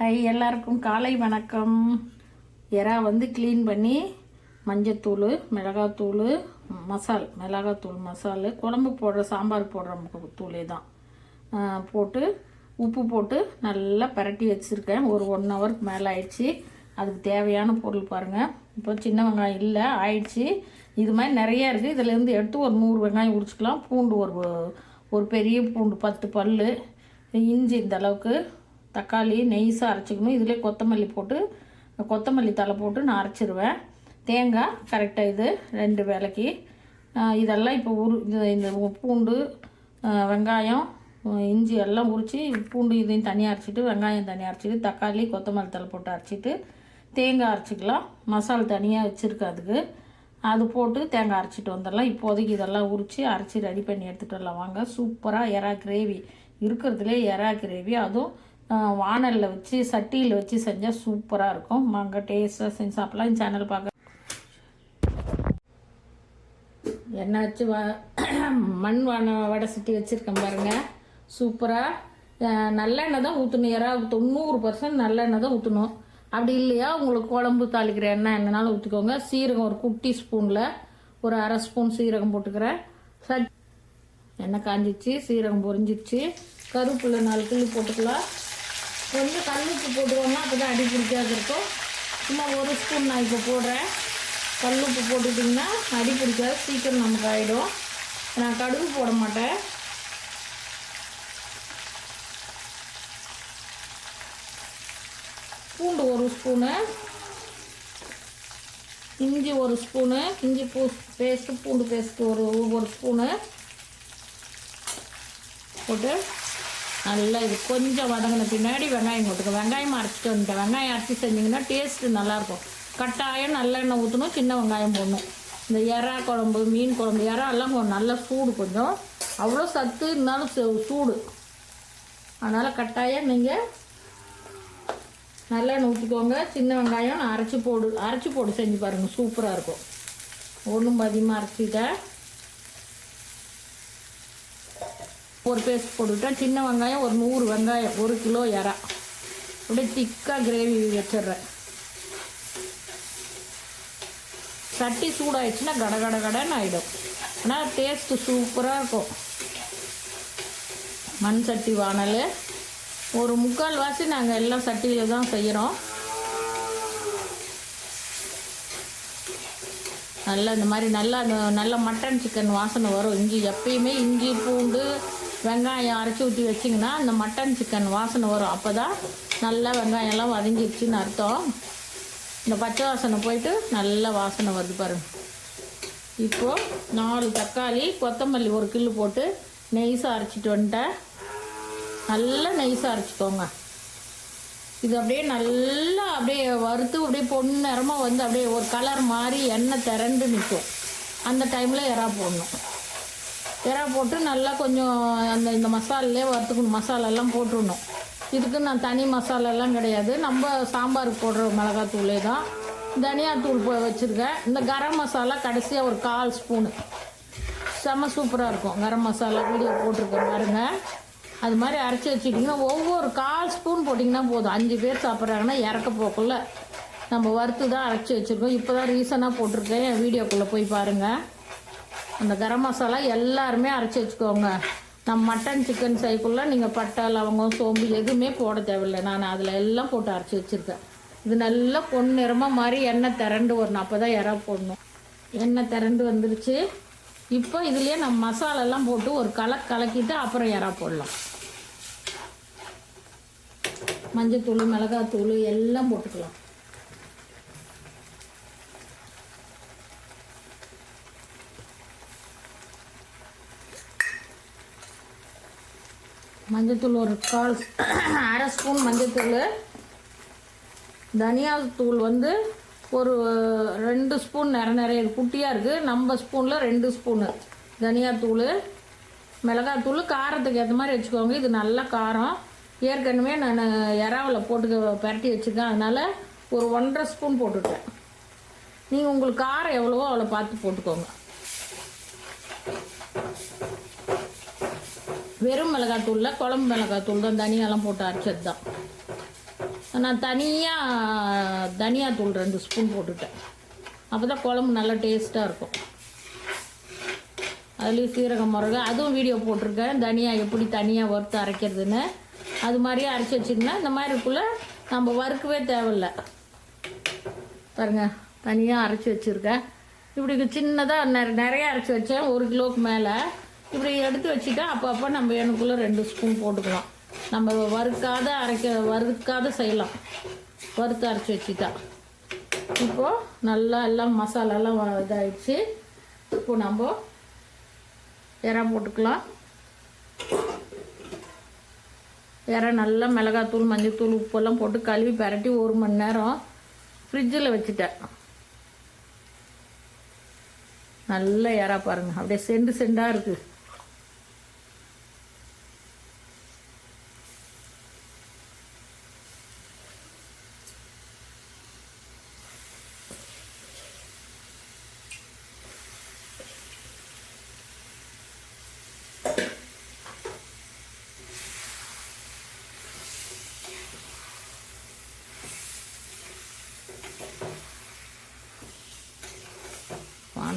High எல்லாருக்கும் காலை வணக்கம். எறா வந்து க்ளீன் பண்ணி மஞ்சத்தூள் மிளகாத்தூள் மசால் மிளகாத்தூள் மசாலு குழம்பு போடுற சாம்பார் போடுற தூளே தான். போட்டு உப்பு போட்டு நல்லா பரட்டி வச்சுருக்கேன். ஒரு ஒன் ஹவருக்கு மேலே ஆயிடுச்சு. அதுக்கு தேவையான பொருள் பாருங்கள் இப்போ சின்ன வெங்காயம் இல்லை ஆயிடுச்சு. இது மாதிரி நிறையா இருக்குது இதுலேருந்து எடுத்து ஒரு நூறு வெங்காயம் உரிச்சிக்கலாம். பூண்டு ஒரு ஒரு பெரிய பூண்டு பத்து பல் இஞ்சி இந்த அளவுக்கு தக்காளி நெய்ஸாக அரைச்சிக்கணும். இதிலே கொத்தமல்லி போட்டு கொத்தமல்லி தலை போட்டு நான் அரைச்சிருவேன். தேங்காய் கரெக்டாக இது ரெண்டு வேலைக்கு. இதெல்லாம் இப்போ உரு இது இந்த பூண்டு வெங்காயம் இஞ்சி எல்லாம் உரித்து பூண்டு இதையும் தனியாக அரைச்சிட்டு வெங்காயம் தனியாக அரைச்சிட்டு தக்காளி கொத்தமல்லி தலை போட்டு அரைச்சிட்டு தேங்காய் அரைச்சிக்கலாம். மசால் தனியாக வச்சுருக்கேன் அதுக்கு. அது போட்டு தேங்காய் அரைச்சிட்டு வந்துடலாம். இப்போதைக்கு இதெல்லாம் உரித்து அரைச்சி ரெடி பண்ணி எடுத்துகிட்டு வரலாம். வாங்க சூப்பராக எறா கிரேவி. இருக்கிறதுலே எறா கிரேவி. அதுவும் வானலில் வச்சு சட்டியில் வச்சு செஞ்சால் சூப்பராக இருக்கும். வாங்க டேஸ்ட்டாக செஞ்சு சாப்பிட்லாம். இந்த சேனல் பார்க்க எண்ணெய் வச்சு மண் வான வடை சட்டி வச்சுருக்கேன் பாருங்கள் சூப்பராக நல்லெண்ணெய் தான் ஊற்றணும் யாராவது தொண்ணூறு பர்சன்ட் நல்லெண்ணெய் தான் ஊற்றணும் அப்படி இல்லையா? உங்களுக்கு குழம்பு தாளிக்கிற எண்ணெய் என்னனாலும் ஊற்றிக்கோங்க சீரகம் ஒரு குட்டி ஸ்பூனில் ஒரு அரை ஸ்பூன் சீரகம் போட்டுக்கிறேன். சட் எண்ணெய் காஞ்சிச்சு சீரகம் பொரிஞ்சிச்சு கருவேப்பிலை நாலு கிள்ளி போட்டுக்கலாம். கொஞ்சம் கல்லுப்பு போட்டுக்கோங்க அப்போ தான் அடி பிடிக்காது இருக்கும். சும்மா ஒரு ஸ்பூன் நான் இப்போ போடுறேன். கல்லுப்பு போட்டுட்டிங்கன்னா அடி பிடிக்காது சீக்கிரம் நமக்கு ஆகிடும் நான் கடுகு போட மாட்டேன். பூண்டு ஒரு ஸ்பூனு. இஞ்சி ஒரு ஸ்பூனு. இஞ்சி பூ பேஸ்ட்டு பூண்டு பேஸ்ட்டு ஒரு ஒரு ஸ்பூனு. போட்டு நல்லா இது கொஞ்சம் வதங்கின பின்னாடி வெங்காயம் போட்டுக்க. வெங்காயம் அரைச்சிட்டு வந்துட்டேன் வெங்காயம் அரைச்சி செஞ்சிங்கன்னா டேஸ்ட்டு நல்லாயிருக்கும். கட்டாயம் நல்லெண்ணெய் ஊற்றணும் சின்ன வெங்காயம் போடணும். இந்த எறா குழம்பு மீன் குழம்பு எறா எல்லாம் கொஞ்சம் நல்லா சூடு கொஞ்சம். அவ்வளோ சத்து இருந்தாலும் சூடு. அதனால் கட்டாயம் நீங்கள் நல்லெண்ணெய் ஊற்றிக்கோங்க சின்ன வெங்காயம் அரைச்சி போடு அரைச்சி போட்டு செஞ்சு பாருங்கள் சூப்பராக இருக்கும். ஒன்றும் அதிகமாக அரைச்சிட்டேன் ஒரு பேஸ்ட் போட்டுவிட்டேன் சின்ன வெங்காயம் ஒரு நூறு வெங்காயம் ஒரு கிலோ இறா அப்படியே திக்காக கிரேவி வச்சிடுறேன். சட்டி சூடாயிடுச்சுன்னா கட கட கடன்னு ஆகிடும் ஆனால் டேஸ்ட்டு சூப்பராக இருக்கும். மண் சட்டி வானல் ஒரு முக்கால் வாசி நாங்கள் எல்லாம் சட்டியில் தான் செய்கிறோம் நல்லா இந்த மாதிரி நல்லா அந்த நல்ல மட்டன் சிக்கன் வாசனை வரும். இஞ்சி எப்பயுமே இஞ்சி பூண்டு வெங்காயம் அரைச்சி ஊற்றி வச்சிங்கன்னா அந்த மட்டன் சிக்கன் வாசனை வரும். அப்போ தான் நல்லா வெங்காயம்லாம் வதங்கிடுச்சின்னு அர்த்தம். இந்த பச்சை வாசனை போயிட்டு நல்ல வாசனை வருது பாருங்கள் இப்போது நாலு தக்காளி கொத்தமல்லி ஒரு கில்லு போட்டு நெய்ஸாக அரைச்சிட்டு வந்துட்டேன். நல்லா நெய்ஸாக அரைச்சிக்கோங்க. இது அப்படியே நல்லா அப்படியே வறுத்து அப்படியே பொன்னிறமாக வந்து அப்படியே ஒரு கலர் மாதிரி எண்ணெய் திரண்டு நிற்கும் அந்த டைமில் எறா போடணும். இறா போட்டு நல்லா கொஞ்சம் அந்த இந்த மசாலே வறுத்துக்கணும். மசாலாலாம் போட்டுடணும். இதுக்கு நான் தனி மசாலாலாம் கிடையாது. நம்ம சாம்பாருக்கு போடுற மிளகாத்தூளே தான். தனியாத்தூள் போய் வச்சுருக்கேன். இந்த கரம் மசாலா கடைசியாக ஒரு கால் ஸ்பூனு. செம்ம சூப்பராக இருக்கும். கரம் மசாலா வீடியோ போட்டிருக்கேன் பாருங்கள் அது மாதிரி அரைச்சி வச்சுட்டிங்கன்னா ஒவ்வொரு கால் ஸ்பூன் போட்டிங்கன்னா போதும். அஞ்சு பேர் சாப்பிட்றாங்கன்னா இறக்க போக்குள்ள. நம்ம வறுத்து தான் அரைச்சி வச்சுருக்கோம். இப்போ தான் ரீசனாக போட்டிருக்கேன். என் வீடியோக்குள்ளே போய் பாருங்கள் அந்த கரம் மசாலா எல்லாருமே அரைச்சி வச்சுக்கோங்க. நம்ம மட்டன் சிக்கன் சைக்குள்ளே நீங்கள் பட்டை லவங்கம் சோம்பு எதுவுமே போட தேவையில்லை. நான் அதில் எல்லாம் போட்டு அரைச்சி வச்சுருக்கேன். இது நல்லா பொன்னிறமாக மாதிரி எண்ணெய் திரண்டு வரணும். அப்போ தான் இறா போடணும். எண்ணெய் திரண்டு வந்துருச்சு. இப்போ இதுலேயே நம்ம மசாலாலாம் போட்டு ஒரு கலக் கலக்கிட்டு அப்புறம் இறா போடலாம். மஞ்சத்தூள் மிளகாத்தூள் எல்லாம் போட்டுக்கலாம். மஞ்சத்தூள் ஒரு கால் அரை ஸ்பூன் மஞ்சத்தூள். தனியாத்தூள் வந்து ஒரு ரெண்டு ஸ்பூன் நிற நிறைய குட்டியாக இருக்குது நம்ம ஸ்பூனில் ரெண்டு ஸ்பூனு தனியாத்தூள் மிளகாத்தூள் காரத்துக்கு ஏற்ற மாதிரி வச்சுக்கோங்க. இது நல்ல காரம். ஏற்கனவே நான் இறாவில் போட்டு பரட்டி வச்சுருக்கேன். அதனால் ஒரு ஒன்றரை ஸ்பூன் போட்டுட்டேன். நீங்கள் உங்களுக்கு காரம் எவ்வளவோ அவ்வளோ பார்த்து போட்டுக்கோங்க. வெறும் மிளகாத்தூளில் குழம்பு மிளகாத்தூள் தான் தனியாலாம் போட்டு அரைச்சது தான் நான் தனியாக தனியாத்தூள் ரெண்டு ஸ்பூன் போட்டுட்டேன். அப்போ தான் குழம்பு நல்லா டேஸ்ட்டாக இருக்கும். அதுலேயும் சீரகம் மிளகு அதுவும் வீடியோ போட்டிருக்கேன். தனியா எப்படி தனியாக வறுத்து அரைக்கிறதுன்னு. அது மாதிரியே அரைச்சி வச்சிங்கன்னா இந்த மாதிரி நம்ம வறுக்கவே தேவையில்ல. பாருங்க தனியாக அரைச்சி வச்சுருக்கேன். இப்படி சின்னதாக நிறைய அரைச்சி வச்சேன். ஒரு கிலோவுக்கு மேலே. இப்படி எடுத்து வச்சுட்டா அப்பப்போ நம்ம எனக்குள்ளே ரெண்டு ஸ்பூன் போட்டுக்கலாம். நம்ம வறுக்காத அரைக்க வறுக்காத செய்யலாம். வறுத்து அரைச்சி வச்சுட்டா. இப்போது நல்லா எல்லாம் மசாலாலாம் இதாகிடுச்சு இப்போ நம்ம இறா போட்டுக்கலாம். இறா நல்லா மிளகாத்தூள் மஞ்சத்தூள் உப்பெல்லாம் போட்டு கழுவி பரட்டி ஒரு மணி நேரம் ஃப்ரிட்ஜில் வச்சுட்டேன். நல்ல இறா பாருங்க. அப்படியே செண்டு செண்டாக இருக்குது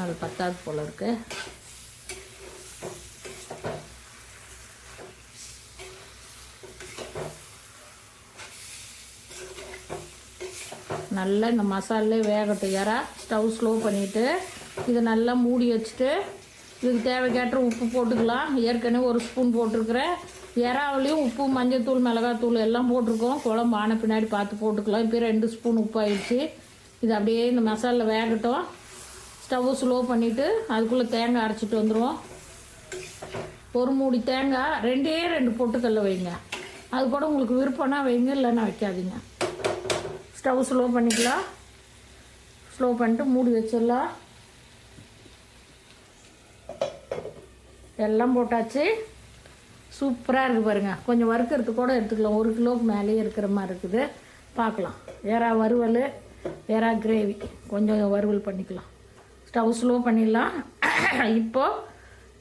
அது பத்தாது போல இருக்கு. நல்லா இந்த மசாலே வேகட்டும். இறா ஸ்டவ் ஸ்லோ பண்ணிவிட்டு இதை நல்லா மூடி வச்சுட்டு இதுக்கு தேவைக்கேற்ற உப்பு போட்டுக்கலாம். ஏற்கனவே ஒரு ஸ்பூன் போட்டிருக்கிறேன். இறாவிலையும் உப்பு மஞ்சள்தூள் மிளகாத்தூள் எல்லாம் போட்டிருக்கோம். குழம்பு ஆன பின்னாடி பார்த்து போட்டுக்கலாம். இப்போ ரெண்டு ஸ்பூன் உப்பு ஆயிடுச்சு. இது அப்படியே இந்த மசாலில் வேகட்டும். ஸ்டவ் ஸ்லோ பண்ணிவிட்டு அதுக்குள்ளே தேங்காய் அரைச்சிட்டு வந்துடுவோம் ஒரு மூடி தேங்காய் ரெண்டே ரெண்டு பொட்டுக்கல்ல வைங்க. அது கூட உங்களுக்கு விருப்பம்னா வைங்க இல்லைன்னா வைக்காதீங்க. ஸ்டவ் ஸ்லோ பண்ணிக்கலாம். ஸ்லோ பண்ணிட்டு மூடி வச்சிடலாம். எல்லாம் போட்டாச்சு. சூப்பராக இருக்குது பாருங்க. கொஞ்சம் வறுக்கிறதுக்கு கூட எடுத்துக்கலாம். ஒரு கிலோவுக்கு மேலேயே இருக்கிற மாதிரி இருக்குது. பார்க்கலாம். வேறா வறுவல் வேறா கிரேவி. கொஞ்சம் வறுவல் பண்ணிக்கலாம். ஸ்டவ் ஸ்லோ பண்ணிடலாம். இப்போது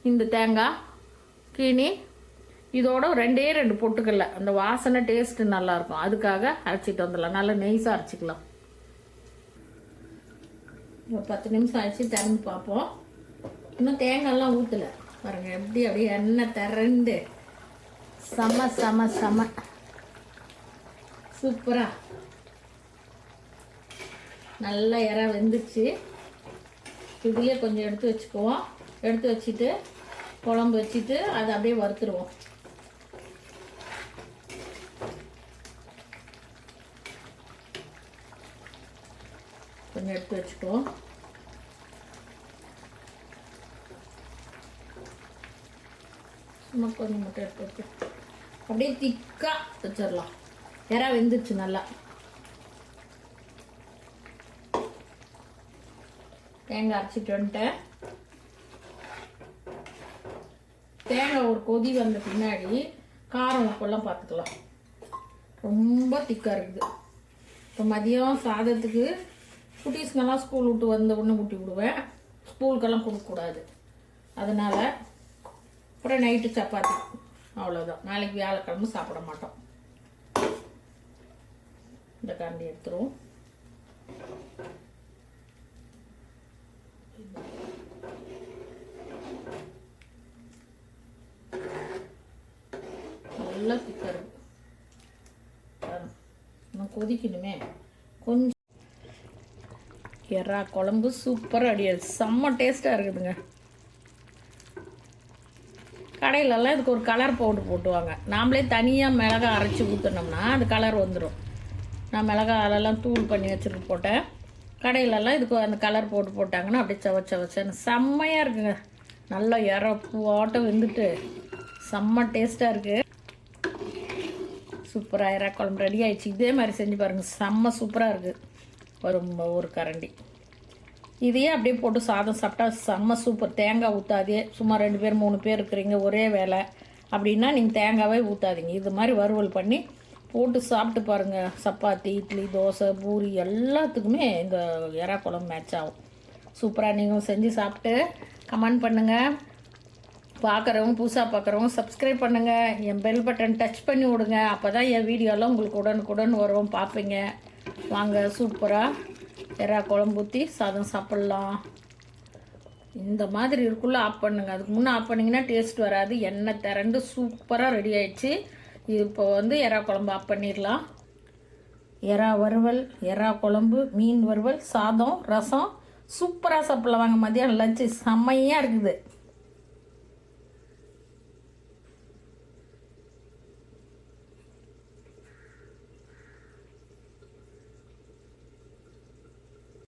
இந்த தேங்காய் கீனி இதோட ரெண்டே ரெண்டு பொட்டுக்கல்ல அந்த வாசனை டேஸ்ட்டு நல்லாயிருக்கும். அதுக்காக அரைச்சிட்டு வந்துடலாம். நல்லா நெய்ஸாக அரைச்சிக்கலாம். ஒரு பத்து நிமிஷம் ஆச்சு திறந்து பார்ப்போம். இன்னும் தேங்காய்லாம் ஊற்றலை பாருங்கள் எப்படி அப்படியே எண்ணெய் திறந்து செம செம செம. சூப்பராக நல்லா இற வெந்துச்சு. இதுலேயே கொஞ்சம் எடுத்து வச்சுக்குவோம். எடுத்து வச்சுட்டு குழம்பு வச்சுட்டு அதை அப்படியே வறுத்துருவோம். கொஞ்சம் எடுத்து வச்சுக்குவோம். சும்மா கொஞ்சம் மட்டும் எடுத்து வச்சு அப்படியே திக்காக வச்சிடலாம். இறா வெந்துருச்சு நல்லா. தேங்காய் அரைச்சிட்டு வந்துட்டேன். தேங்காய் ஒரு கொதி வந்த பின்னாடி காரம் உப்பெல்லாம் பார்த்துக்கலாம். ரொம்ப திக்காக இருக்குது. இப்போ மதியம் சாதத்துக்கு குட்டீஸ்க்கெல்லாம் ஸ்கூல் விட்டு வந்த உடனே ஊட்டி விடுவேன். ஸ்கூலுக்கெல்லாம் கொடுக்கக்கூடாது அதனால் அப்புறம் நைட்டு சப்பாத்தி. அவ்வளோதான் நாளைக்கு வியாழக்கிழமை சாப்பிட மாட்டோம். இந்த காண்டி எடுத்துருவோம். நல்லா திக்காக இன்னும் கொதிக்கணுமே. கொஞ்சம். எறா குழம்பு சூப்பராக அடியாது செம்ம டேஸ்ட்டாக இருக்குதுங்க கடையிலலாம் இதுக்கு ஒரு கலர் பவுடர் போட்டுவாங்க. நாமளே தனியாக மிளகாய் அரைச்சி ஊற்றினோம்னா அது கலர் வந்துடும் நான் மிளகாய் அதெல்லாம் தூள் பண்ணி வச்சுட்டு போட்டேன். கடையிலலாம் இதுக்கு அந்த கலர் போட்டு போட்டாங்கன்னா அப்படியே சவ சவச்சன்னு செம்மையாக இருக்குங்க. நல்லா இறப்பு ஓட்டம் வெந்துட்டு செம்ம டேஸ்ட்டாக இருக்குது சூப்பராக இறா குழம்பு ரெடி ஆயிடுச்சு. இதே மாதிரி செஞ்சு பாருங்கள் செம்ம சூப்பராக இருக்குது ஒரு ஒரு கரண்டி. இதையே அப்படியே போட்டு சாதம் சாப்பிட்டா செம்ம சூப்பர் தேங்காய் ஊற்றாதே சும்மா ரெண்டு பேர் மூணு பேர் இருக்கிறீங்க ஒரே வேலை. அப்படின்னா நீங்கள் தேங்காவே ஊற்றாதீங்க இது மாதிரி வறுவல் பண்ணி போட்டு சாப்பிட்டு பாருங்கள் சப்பாத்தி இட்லி தோசை பூரி எல்லாத்துக்குமே இந்த எறா குழம்பு மேட்ச் ஆகும். சூப்பராக நீங்களும் செஞ்சு சாப்பிட்டு கமெண்ட் பண்ணுங்கள் பார்க்குறவங்க புதுசாக பார்க்குறவங்க சப்ஸ்கிரைப் பண்ணுங்கள் என் பெல் பட்டன் டச் பண்ணி விடுங்க. அப்போ தான் என் வீடியோலாம் உங்களுக்கு உடனுக்குடன் வரும். பார்ப்பீங்க வாங்க சூப்பராக எறா குழம்பு ஊற்றி சாதம் சாப்பிட்லாம். இந்த மாதிரி இருக்குள்ள ஆஃப் பண்ணுங்க. அதுக்கு முன்னே ஆஃப் பண்ணிங்கன்னா டேஸ்ட் வராது. எண்ணெய் திரண்டு சூப்பராக ரெடி ஆயிடுச்சு. இது இப்போ வந்து எறா குழம்பு ஆஃப் பண்ணிடலாம். எறா வறுவல் எறா குழம்பு மீன் வறுவல் சாதம் ரசம். சூப்பராக சாப்பிட்லாம். வாங்க மதியானம் லஞ்சு செம்மையாக இருக்குது.